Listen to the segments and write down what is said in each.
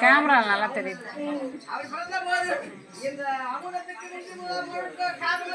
Camera நல்லா தெரியுது. அவர் பிறந்த போது இந்த அமுதத்துக்கு நின்று முதல் முழுக்க காதல்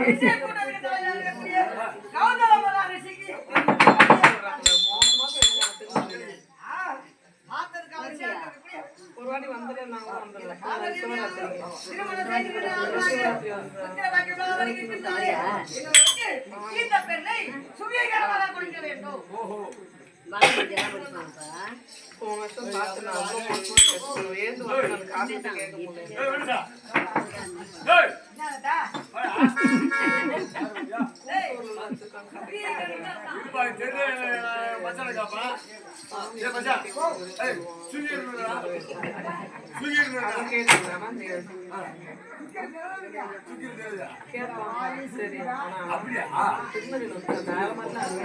முன்னாடி பத்து போட்டு கடையை பார்த்து ஏய், ரிஷி கூட்டத்துக்கு தலைவராக இருக்கக்கூடிய கௌதம ரிஷிக்கு ஆ, ஆத்தருக்கு கேட்க முடியல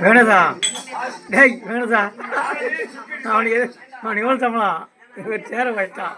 வேணுதா? டேய் வேணுதா? அவனுக்கு அவன் எவ்வளோ சம்பளம்? இவர் சேர வச்சிட்டான்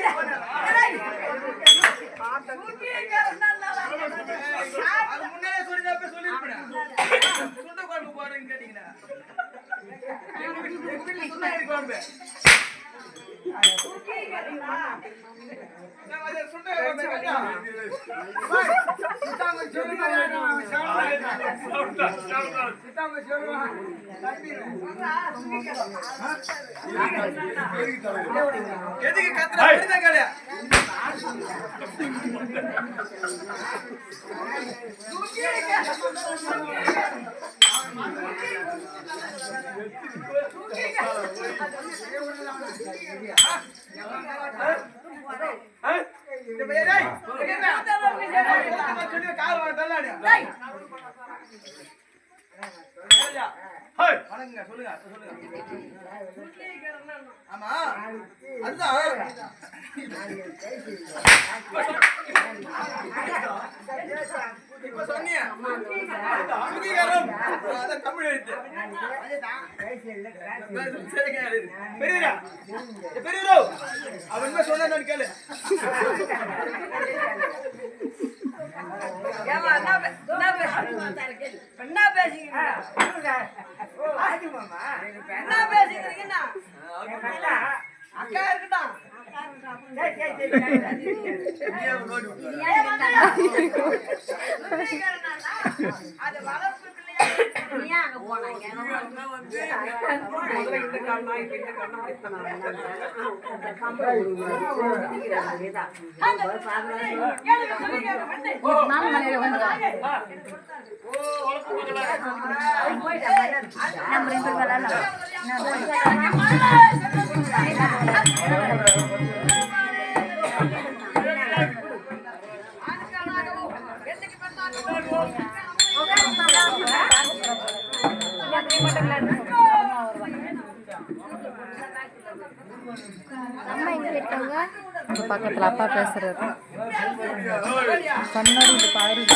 எதுக்கு கத்துற? வணக்கங்க, சொல்லுங்க சொல்லுங்க ஆமா அதுதான் இப்ப சொன்னியா சுகீகாரம் அதான் தமிழ் எழுத்து பெரியரா பெரியரோ அவன் என்ன சொன்னா கேளு ஏம்மா, என்ன பே- என்ன பேசுறீங்க? என்ன பேசுறீங்க? என்ன பேசுறீங்க? அக்கா இருக்கட்டும். நம்ம ரெண்டு அம்மா எங்கே இருக்காங்க. பக்கத்தில் அப்பா பேசுறது. கண்ணாடி இது பாருங்க